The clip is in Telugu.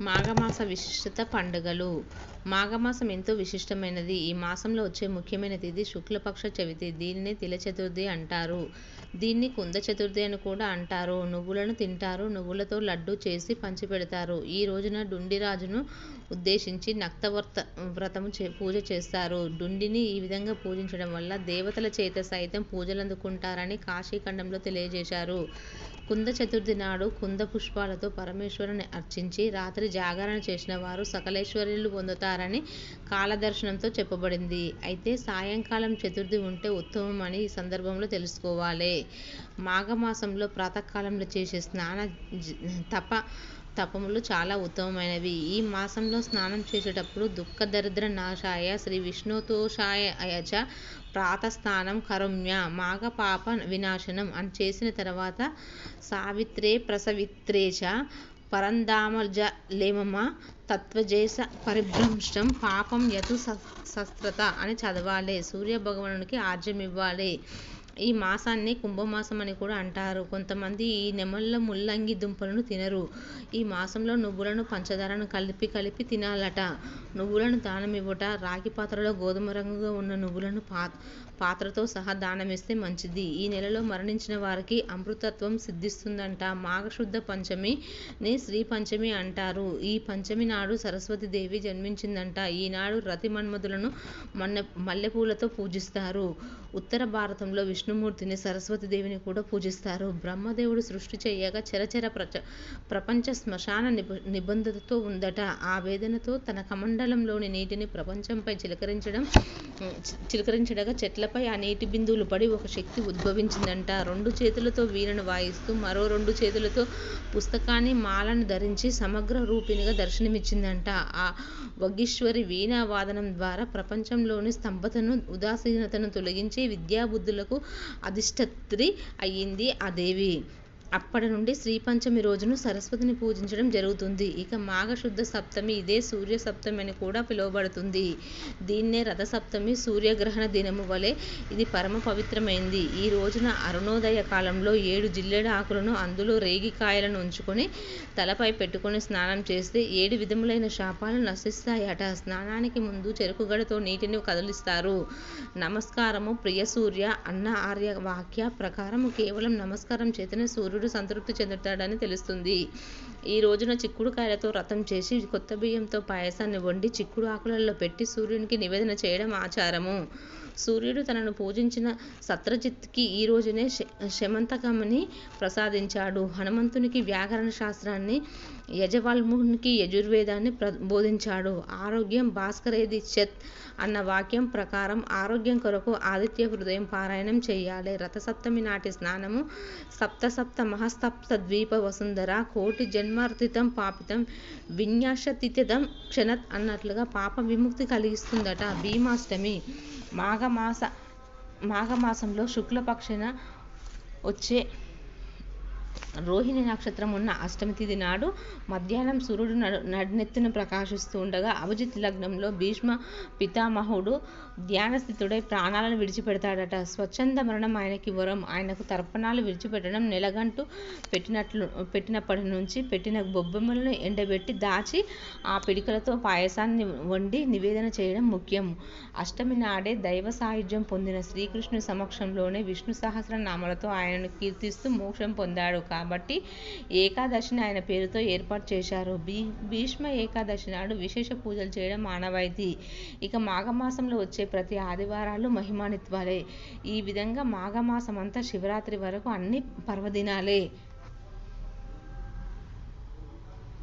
మాఘమాస విశిష్టత పండుగలు మాఘమాసం ఎంతో విశిష్టమైనది. ఈ మాసంలో వచ్చే ముఖ్యమైన తిథి శుక్లపక్ష చవితి. దీనిని తిల చతుర్థి అంటారు. దీన్ని కుంద చతుర్థి అని కూడా అంటారు. నువ్వులను తింటారు. నువ్వులతో లడ్డు చేసి పంచిపెడతారు. ఈ రోజున డుండిరాజును ఉద్దేశించి నక్తవ్రత వ్రతం పూజ చేస్తారు. డుండిని ఈ విధంగా పూజించడం వల్ల దేవతల చేత సైతం పూజలు అందుకుంటారని కాశీఖండంలో తెలియజేశారు. కుంద చతుర్థి నాడు కుంద పుష్పాలతో పరమేశ్వరుని అర్చించి రాత్రి జాగరణ చేసిన వారు సకలేశ్వరులు పొందుతారని కాలదర్శనంతో చెప్పబడింది. అయితే సాయంకాలం చతుర్థి ఉంటే ఉత్తమం అని ఈ సందర్భంలో తెలుసుకోవాలి. మాఘమాసంలో ప్రాతకాలంలో చేసే స్నాన తప తపములు చాలా ఉత్తమమైనవి. ఈ మాసంలో స్నానం చేసేటప్పుడు దుఃఖ దరిద్ర నాశాయ శ్రీ విష్ణుతోషాయ చ ప్రాతస్థానం కరుమ్య మాఘ పాప వినాశనం అని చేసిన తర్వాత సావిత్రే ప్రసవిత్రే చ పరంధామజలేమమ తత్వజేష పరిభ్రంశం పాపం యతు సస్త్రత అని చదవాలి. సూర్యభగవానునికి ఆర్ఘ్యమివ్వాలి. ఈ మాసాన్ని కుంభమాసం అని కూడా అంటారు. కొంతమంది ఈ నెమళ్ళ ముల్లంగి దుంపలను తినరు. ఈ మాసంలో నువ్వులను పంచదారను కలిపి కలిపి తినాలట. నువ్వులను దానమివ్వుట రాగి పాత్రలో గోధుమ రంగుగా ఉన్న నువ్వులను పాత్రతో సహా దానమిస్తే మంచిది. ఈ నెలలో మరణించిన వారికి అమృతత్వం సిద్ధిస్తుందంట మాఘశుద్ధ పంచమిని శ్రీ పంచమి అంటారు. ఈ పంచమి నాడు సరస్వతీదేవి జన్మించిందంట ఈనాడు రతి మన్మధులను మన్న మల్లెపూలతో పూజిస్తారు. ఉత్తర భారతంలో విష్ణుమూర్తిని, సరస్వతీదేవిని కూడా పూజిస్తారు. బ్రహ్మదేవుడు సృష్టి చేయగా చరచర ప్రచ ప్రపంచ శ్మశాన నిబంధతతో ఉందట. ఆ వేదనతో తన కమండలంలోని నీటిని ప్రపంచంపై చిలకరించడం చిలకరించగా చెట్లపై ఆ నీటి బిందువులు పడి ఒక శక్తి ఉద్భవించిందట. రెండు చేతులతో వీణను వాయిస్తూ మరో రెండు చేతులతో పుస్తకాన్ని, మాలను ధరించి సమగ్ర రూపిణిగా దర్శనమిచ్చిందంట ఆ వగీశ్వరి వీణా వాదనం ద్వారా ప్రపంచంలోని స్తంభతను ఉదాసీనతను తొలగించి విద్యాబుద్ధులకు అధిష్టత్రి అయ్యింది ఆ దేవి. అప్పటి నుండి శ్రీ పంచమి సరస్వతిని పూజించడం జరుగుతుంది. ఇక మాఘశుద్ధ సప్తమి ఇదే సూర్య సప్తమి అని కూడా పిలువబడుతుంది. దీన్నే రథసప్తమి. సూర్యగ్రహణ దినము వలె ఇది పరమ పవిత్రమైంది ఈ రోజున అరుణోదయ కాలంలో ఏడు జిల్లేడు ఆకులను అందులో రేగికాయలను ఉంచుకొని తలపై పెట్టుకొని స్నానం చేస్తే ఏడు విధములైన శాపాలు నశిస్తాయట. స్నానానికి ముందు చెరుకుగడతో నీటిని కదిలిస్తారు. నమస్కారము ప్రియ సూర్య అన్న ఆర్య వాక్య ప్రకారము కేవలం నమస్కారం చేతనే సూర్యుడు సంతృప్తి చెందుతాడని తెలుస్తుంది. ఈ రోజున చిక్కుడు కాయలతో వ్రతం చేసి కొత్త బియ్యంతో పాయసాన్ని వండి చిక్కుడు ఆకులలో పెట్టి సూర్యునికి నివేదన చేయడం ఆచారము. సూర్యుడు తనను పూజించిన సత్రజిత్కి ఈ రోజునే శమంతకమని ప్రసాదించాడు. హనుమంతునికి వ్యాకరణ శాస్త్రాన్ని, యజవాల్మునికి యజుర్వేదాన్ని బోధించాడు. ఆరోగ్యం భాస్కరేదిచ్చేత్ అన్న వాక్యం ప్రకారం ఆరోగ్యం కొరకు ఆదిత్య హృదయం పారాయణం చేయాలి. రథసప్తమి నాటి స్నానము సప్త సప్త మహాసప్తద్వీప వసుంధర కోటి జన్మార్తితం పాపితం విన్యాసతిథితం క్షణత్ అన్నట్లుగా పాప విముక్తి కలిగిస్తుందట. భీమాష్టమి మాఘమాసంలో శుక్లపక్షాన వచ్చే రోహిణి నక్షత్రం ఉన్న అష్టమి తిథి నాడు మధ్యాహ్నం సూర్యుడు నడినెత్తున ప్రకాశిస్తూ ఉండగా అభిజిత్ లగ్నంలో భీష్మ పితామహుడు ధ్యానస్థితుడై ప్రాణాలను విడిచిపెడతాడట. స్వచ్ఛంద మరణం ఆయనకి వరం. ఆయనకు తర్పణాలు విడిచిపెట్టడం నెలగంటు పెట్టినప్పటి నుంచి పెట్టిన బొబ్బెమ్మలను ఎండబెట్టి దాచి ఆ పిడికలతో పాయసాన్ని వండి నివేదన చేయడం ముఖ్యం. అష్టమి నాడే దైవ సాయుధ్యం పొందిన శ్రీకృష్ణుని సమక్షంలోనే విష్ణు సహస్ర నామాలతో ఆయనను కీర్తిస్తూ మోక్షం పొందాడు కాబట్టి ఏకాదశిని ఆయన పేరుతో ఏర్పాటు చేశారు. భీ భీష్మ ఏకాదశి నాడు విశేష పూజలు చేయడం ఆనవాయితీ. ఇక మాఘమాసంలో వచ్చే ప్రతి ఆదివారాలు మహిమానిత్వాలే ఈ విధంగా మాఘమాసం అంతా శివరాత్రి వరకు అన్ని పర్వదినాలే.